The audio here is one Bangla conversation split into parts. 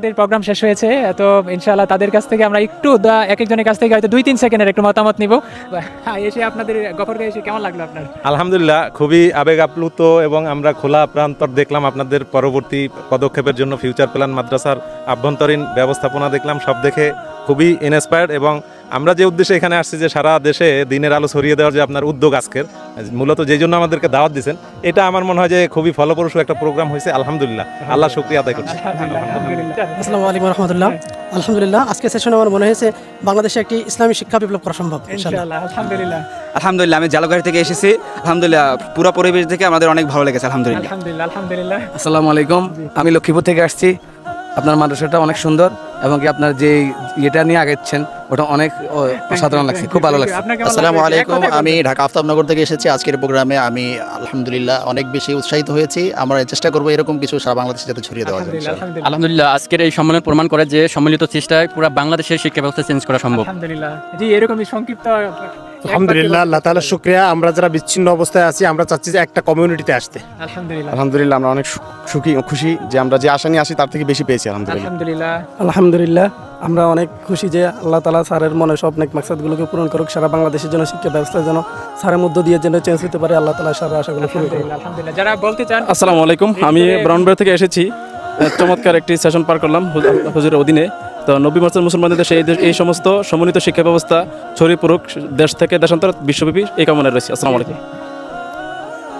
আমাদের প্রোগ্রাম শেষ হয়েছে, তো ইনশাআল্লাহ তাদের কাছ থেকে আমরা একটু এক একজনের কাছ থেকে হয়তো দুই তিন সেকেন্ডের একটু মতামত নিব। এসে আপনাদের গফরকে এসে কেমন লাগল আপনার? আলহামদুলিল্লাহ, খুবই আবেগ আপ্লুত এবং আমরা খোলা প্রান্তর দেখলাম আপনাদের পরবর্তী পদক্ষেপের জন্য ফিউচার প্ল্যান মাদ্রাসার আভ্যন্তরীণ ব্যবস্থাপনা দেখলাম, সব দেখে খুবই ইন্সপায়ার্ড এবং আমরা যে উদ্দেশ্যে এখানে আসছি যে সারা দেশে দিনের আলো ছড়িয়ে দেওয়ার যে আপনার উদ্যোগ আজকের মূলত যেই জন্য আমাদেরকে দাওয়াত দিচ্ছেন এটা আমার মনে হয় যে খুবই ফলপ্রসূ একটা প্রোগ্রাম হয়েছে আলহামদুলিল্লাহ। আল্লাহ শুক্রিয়া আদায় করছি। আলহামদুলিল্লাহ। আসসালামু আলাইকুম রহমতুল্লাহ। আলহামদুলিল্লাহ আজকে সেশনে আমার মনে হয়েছে বাংলাদেশে একটি ইসলামী শিক্ষা বিপ্লব করা সম্ভব আলহামদুলিল্লাহ। আলহামদুলিল্লাহ আমি জালগাড়ি থেকে এসেছি। আলহামদুলিল্লাহ পুরো পরিবেশ থেকে আমাদের অনেক ভালো লেগেছে আলহামদুলিল্লাহ। আলহামদুলিল্লাহ আলহামদুলিল্লাহ। আসসালামু আলাইকুম আমি লক্ষ্মীপুর থেকে আসছি। আপনার মাদ্রাসাটা অনেক সুন্দর। এবং কি আপনার যে এটা নিয়ে আগেছেন ওটা অনেক অসাধারণ লাগছে খুব ভালো লাগছে। আসসালামু আলাইকুম আমি। ঢাকা আফতাবনগর থেকে এসেছি। আজকের প্রোগ্রামে আমি আলহামদুলিল্লাহ অনেক বেশি উৎসাহিত হয়েছি। আমরা চেষ্টা করব এরকম কিছু সারা বাংলাদেশে যাতে ছড়িয়ে দেওয়া যায় আলহামদুলিল্লাহ আজকের এই সম্মেলন প্রমাণ করে যে সম্মিলিত চেষ্টায় পুরো বাংলাদেশের শিক্ষা ব্যবস্থা চেঞ্জ করা সম্ভব। আলহামদুলিল্লাহ। জি এরকমই সংক্ষিপ্ত আলহামদুলিল্লাহ আল্লাহ তাআলা শুক্রিয়া। আমরা যারা বিচ্ছিন্ন অবস্থায় আছি আমরা চাচ্ছি যে একটা কমিউনিটিতে আসতে। আলহামদুলিল্লাহ। আলহামদুলিল্লাহ আমরা অনেক সুখী খুশি যে আমরা যে আশা নিয়ে আসি তার থেকে বেশি পেয়েছি আলহামদুলিল্লাহ। আলহামদুলিল্লাহ। আলহামদুলিল্লাহ আমরা অনেক খুশি যে আল্লাহ তালা স্যারের মনে সব নেক মাকসাদগুলোকে পূরণ করুক সারা বাংলাদেশের জন্য শিক্ষা ব্যবস্থা যেন স্যারের মধ্য দিয়ে যেন চেঞ্জ হতে পারে আল্লাহ তালা সারা আশাগুলো পূরণ করুক। যারা বলতে চান আসসালামু আলাইকুম। আমি ব্রাউনবাড়ি থেকে এসেছি। চমৎকার একটি সেশন পার করলাম হুজুরের অধীনে। তো নব্বী মাসের মুসলমানদের দেশে এই এই সমস্ত সমন্বিত শিক্ষা ব্যবস্থা ছড়িয়ে পড়ুক দেশ থেকে দেশান্তর বিশ্বব্যাপী এই কামনায় রয়েছে। আসসালামু আলাইকুম।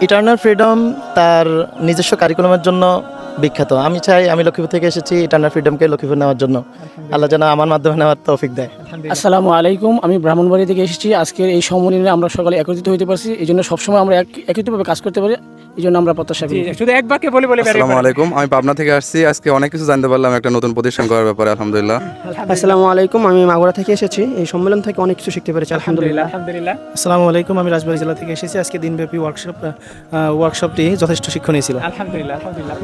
ইটার্নাল ফ্রিডম তার নিজস্ব কারিকুলামের জন্য বিখ্যাত। আমি চাই আমি লক্ষ্মীপুর থেকে এসেছি ইটার্নাল ফ্রিডমকে লক্ষ্মীপুর নেওয়ার জন্য। আল্লাহ যেন আমার মাধ্যমে নেওয়ার তৌফিক দেয়। আসসালামু আলাইকুম। আমি ব্রাহ্মণবাড়ি থেকে এসেছি। আজকের এই সম্মেলনে আমরা সকলে একত্রিত হতে পারছি। এই জন্য সবসময় আমরা এক- একত্রিতভাবে কাজ করতে পারি। এই জন্য আমরা প্রত্যাশা করি। শুধু এক বাক্যে বলে বলে আসসালামু আলাইকুম আমি পাবনা থেকে আসছি। আজকে অনেক কিছু জানতে পারলাম একটা নতুন প্রতিষ্ঠান করার ব্যাপারে আলহামদুলিল্লাহ। আসসালামু আলাইকুম আমি মাগুরা থেকে এসেছি। এই সম্মেলন থেকে অনেক কিছু শিখতে পেরেছি আলহামদুলিল্লাহ। আলহামদুলিল্লাহ আসসালামু আলাইকুম আমি রাজবাড়ী জেলা থেকে এসেছি। আজকে দিনব্যাপী ওয়ার্কশপ ওয়ার্কশপটি যথেষ্ট শিক্ষণীয় ছিল। আলহামদুলিল্লাহ আলহামদুলিল্লাহ।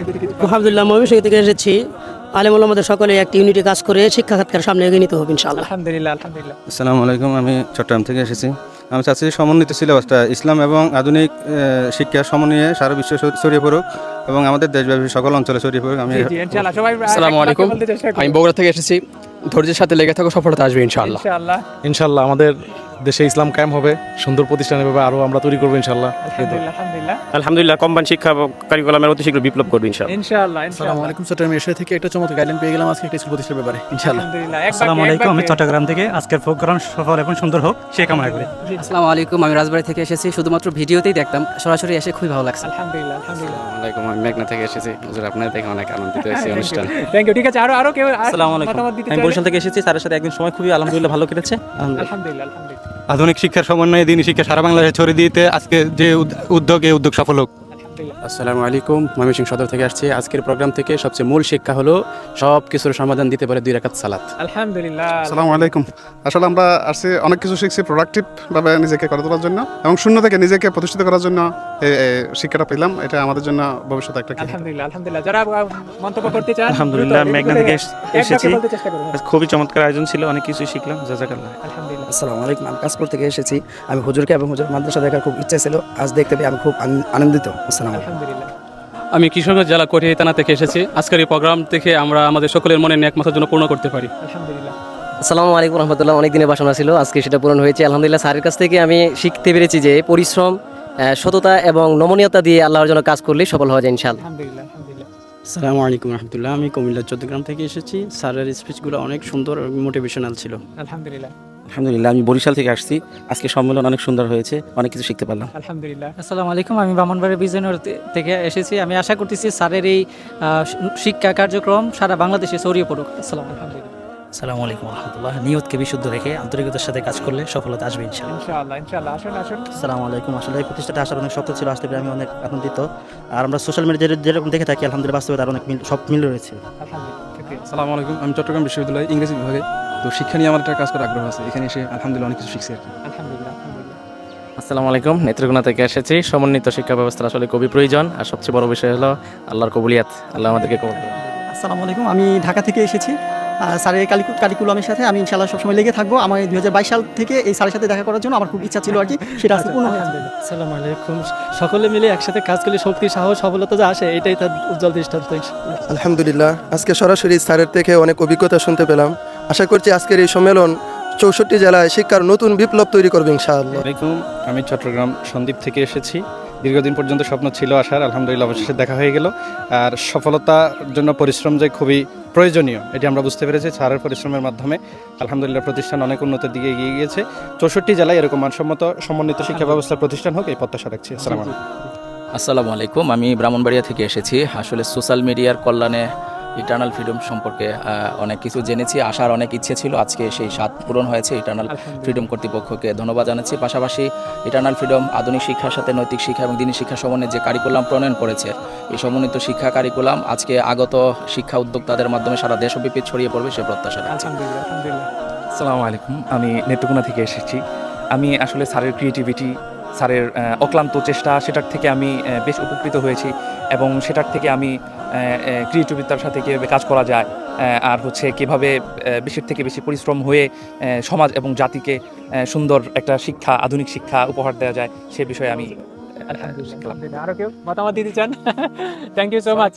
আলহামদুলিল্লাহ থেকে এসেছি। আলেমুল আমাদের সকলে একটি ইউনিটি কাজ করে শিক্ষা খাতকে সামনে এগিয়ে নিতে হবে ইনশাআল্লাহ। আলহামদুলিল্লাহ আলহামদুলিল্লাহ। আসসালামু আলাইকুম আমি চট্টগ্রাম থেকে এসেছি। আমি চাচ্ছি সমন্বিত সিলেবাসটা ইসলাম এবং আধুনিক আহ, শিক্ষা সমন্বয়ে সারা বিশ্ব ছড়িয়ে পড়ুক এবং আমাদের দেশব্যাপী সকল অঞ্চলে ছড়িয়ে পড়ুক। আমি আসসালামু আলাইকুম। আমি বগুড়া থেকে এসেছি। ধৈর্যের সাথে লেগে থাকো সফলতা আসবে ইনশাআল্লাহ। ইনশাআল্লাহ। ইনশাল্লাহ আমাদের দেশে ইসলাম কায়েম হবে সুন্দর প্রতিষ্ঠান এভাবে আরও আমরা তৈরি করব ইনশাল্লাহ আলহামদুলিল্লাহ আলহামদুলিল্লাহ। কোম্পানি শিক্ষা কারিকুলামের অতি শীঘ্র বিপ্লব করবে ইনশাআল্লাহ। ইনশাআল্লাহ ইনশাআল্লাহ। আলাইকুম চট্টগ্রাম এসে থেকে একটা চমৎকার গাইডলাইন পেয়ে গেলাম আজকে একটা স্কুল প্রতিষ্ঠার ব্যাপারে ইনশাআল্লাহ। আলহামদুলিল্লাহ বাক্যে এক বাক্যে। চট্টগ্রাম থেকে। আজকের প্রোগ্রাম সফল এবং সুন্দর হোক সে কামনা করি। আসসালামু আলাইকুম আমি রাজবাড়ি থেকে এসেছি শুধুমাত্র ভিডিওতেই দেখতাম সরাসরি এসে খুবই ভালো লাগছে। আলহামদুলিল্লাহ আলহামদুলিল্লাহ। আলাইকুম আমি মেঘনা থেকে এসেছি হুজুর আপনাদের দেখে অনেক আনন্দিত হয়েছি অনুষ্ঠান। থ্যাংক ইউ ঠিক আছে আরও আরও কেউ আসসালামু আলাইকুম। আমি বরিশাল থেকে এসেছি স্যারের সাথে একদিন সময় খুবই আলহামদুলিল্লাহ ভালো কেটেছে। আলহামদুলিল্লাহ আলহামদুলিল্লাহ। আধুনিক শিক্ষার সমন্বয়ে দিন শিক্ষা সারা বাংলাদেশে ছড়িয়ে দিতে আজকে যে উদ্যোগ এই উদ্যোগ সফল হোক। আসসালামু আলাইকুম ময়মনসিংহ সদর থেকে আসছি। আজকের প্রোগ্রাম থেকে সবচেয়ে মূল শিক্ষা হলো সব কিছুর সমাধান দিতে পারে দুই রাকাত সালাত। আলহামদুলিল্লাহ। আসসালামু আলাইকুম। আসলে আমরা আসছি অনেক কিছু শিখছি প্রোডাক্টিভ ভাবে নিজেকে করে তোলার জন্য এবং শূন্য থেকে নিজেকে প্রতিষ্ঠিত করার জন্য শিক্ষাটা পেলাম। এটা আমাদের জন্য ভবিষ্যতে একটা আলহামদুলিল্লাহ আলহামদুলিল্লাহ। যারা মন্তব্য করতে চান আলহামদুলিল্লাহ, মেঘনা থেকে এসেছি। খুবই চমৎকার আয়োজন ছিল অনেক কিছু শিখলাম জাজাকাল্লাহ আলহামদুলিল্লাহ আসসালামু আলাইকুম। আমি কাশপুর থেকে এসেছি। আমি হুজুরকে এবং হুজুর মাদ্রাসা দেখার খুব ইচ্ছা ছিল। আজ দেখতে পেয়ে আমি খুব আনন্দিত। আসসালাম আলহামদুলিল্লাহ। আমি কিশোরগঞ্জ জেলা কোটিয়া থানা থেকে এসেছি। আজকের এই প্রোগ্রাম থেকে আমরা আমাদের সকলের মনে ন্যাক মাথার জন্য পূর্ণ করতে পারি। আলহামদুলিল্লাহ। আসসালামু আলাইকুম রহমতুল্লাহ। অনেক দিনের বাসনা ছিল। আজকে সেটা পূরণ হয়েছে। আলহামদুলিল্লাহ স্যারের কাছ থেকে আমি শিখতে পেরেছি যে পরিশ্রম আহ, সততা এবং নমনীয়তা দিয়ে আল্লাহর জন্য কাজ করলে সফল হওয়া যায় ইনশাআল্লাহ। আলহামদুলিল্লাহ। আসসালামু আলাইকুম রহমতুল্লাহ। আমি কুমিল্লা চট্টগ্রাম থেকে এসেছি। স্যারের স্পিচগুলো অনেক সুন্দর মোটিভেশনাল ছিল। আলহামদুলিল্লাহ। আলহামদুলিল্লাহ আমি বরিশাল থেকে আসছি। আজকে সম্মেলন অনেক সুন্দর হয়েছে অনেক কিছু শিখতে পারলাম। আলহামদুলিল্লাহ। আসসালামু আলাইকুম আমি বামনবাড়ি বিজয়নগর থেকে এসেছি। আমি আশা করতেছি স্যারের এই শিক্ষা কার্যক্রম সারা বাংলাদেশে ছড়িয়ে পড়ুক। আসসালাম আলহামদুলিল্লাহ আসসালামু আলাইকুম রহমতুল্লাহ। নিয়তকে বিশুদ্ধ রেখে আন্তরিকতার সাথে কাজ করলে সফলতা আসবে ইনশাআল্লাহ। ইনশাআল্লাহ ইনশাআল্লাহ আসুন আসুন। আসসালামু আলাইকুম। আসলে এই প্রতিষ্ঠাটা আসার অনেক শক্ত ছিল আসতে পেরে আমি অনেক আনন্দিত। আর আমরা সোশ্যাল মিডিয়া যেরকম দেখে থাকি আলহামদুলিল্লাহ বাস্তবে তার অনেক মিল সব মিল রয়েছে। আসসালামু আলাইকুম আমি চট্টগ্রাম বিশ্ববিদ্যালয় ইংরেজি বিভাগে। তো শিক্ষা নিয়ে আমার একটা কাজ করার আগ্রহ আছে এখানে এসে আলহামদুলিল্লাহ অনেক কিছু শিখছি আর কি। আলহামদুলিল্লাহ আলহামদুলিল্লাহ। আসসালামু আলাইকুম নেত্রকোনা থেকে এসেছি। সমন্বিত শিক্ষা ব্যবস্থা আসলে খুবই প্রয়োজন আর সবচেয়ে বড় বিষয় হলো আল্লাহর কবুলিয়াত আল্লাহ আমাদেরকে কবুল আসসালামু আলাইকুম আমি ঢাকা থেকে এসেছি। স্যারের কালিকু- কারিকুলামের সাথে আমি ইনশাল্লাহ সবসময় লেগে থাকব। আমার দুই হাজার বাইশ সাল থেকে এই স্যারের সাথে দেখা করার জন্য আমার খুব ইচ্ছা ছিল আর কি। সেটা আজকে পূর্ণ হয়েছে আসসালামু আলাইকুম। সকলে মিলে একসাথে কাজ করলে শক্তি সাহস সফলতা যা আসে এটাই তার উজ্জ্বল দৃষ্টান্ত আলহামদুলিল্লাহ। আজকে সরাসরি স্যারের থেকে অনেক অভিজ্ঞতা শুনতে পেলাম। আশা করছি আজকের এই সম্মেলন চৌষট্টি জেলায় শিক্ষার নতুন বিপ্লব তৈরি করবে ইনশাআল্লাহ। আলাইকুম আমি চট্টগ্রাম সন্দ্বীপ থেকে এসেছি। দীর্ঘদিন পর্যন্ত স্বপ্ন ছিল আসার, আলহামদুলিল্লাহ অবশেষে দেখা হয়ে গেল। আর সফলতার জন্য পরিশ্রম যে খুবই প্রয়োজনীয়, এটি আমরা বুঝতে পেরেছি সারের পরিশ্রমের মাধ্যমে আলহামদুলিল্লাহ প্রতিষ্ঠান অনেক উন্নতির দিকে এগিয়ে গিয়েছে। চৌষট্টি জেলায় এরকম মানসম্মত সমন্বিত শিক্ষা ব্যবস্থা প্রতিষ্ঠান হোক, এই প্রত্যাশা রাখছি। আসসালামু আসসালামু আলাইকুম, আমি ব্রাহ্মণবাড়িয়া থেকে এসেছি। আসলে সোশ্যাল মিডিয়ার কল্যাণে ইটার্নাল ফ্রিডম সম্পর্কে অনেক কিছু জেনেছি আসার অনেক ইচ্ছে ছিল আজকে সেই স্বাদ পূরণ হয়েছে ইটার্নাল ফ্রিডম কর্তৃপক্ষকে ধন্যবাদ জানাচ্ছি। পাশাপাশি ইটার্নাল ফ্রিডম আধুনিক শিক্ষার সাথে নৈতিক শিক্ষা এবং দিনী শিক্ষা সমন্বয়ে যে কারিকুলাম প্রণয়ন করেছে এই সমন্বিত শিক্ষা কারিকুলাম আজকে আগত শিক্ষা উদ্যোক্তাদের মাধ্যমে সারা দেশব্যাপী ছড়িয়ে পড়বে সে প্রত্যাশা রাখছি। আলহামদুলিল্লাহ আলহামদুলিল্লাহ। আসসালামু আলাইকুম আমি নেত্রকোনা থেকে এসেছি। আমি আসলে স্যারের ক্রিয়েটিভিটি স্যারের অক্লান্ত চেষ্টা সেটার থেকে আমি বেশ উপকৃত হয়েছি এবং সেটার থেকে আমি ক্রিয়েটিভিতার সাথে কীভাবে কাজ করা যায় আর হচ্ছে কীভাবে বেশির থেকে বেশি পরিশ্রম হয়ে সমাজ এবং জাতিকে সুন্দর একটা শিক্ষা আধুনিক শিক্ষা উপহার দেওয়া যায় সে বিষয়ে আমি আলহামদুলিল্লাহ কেউ মতামত দিতে চান? Thank you so much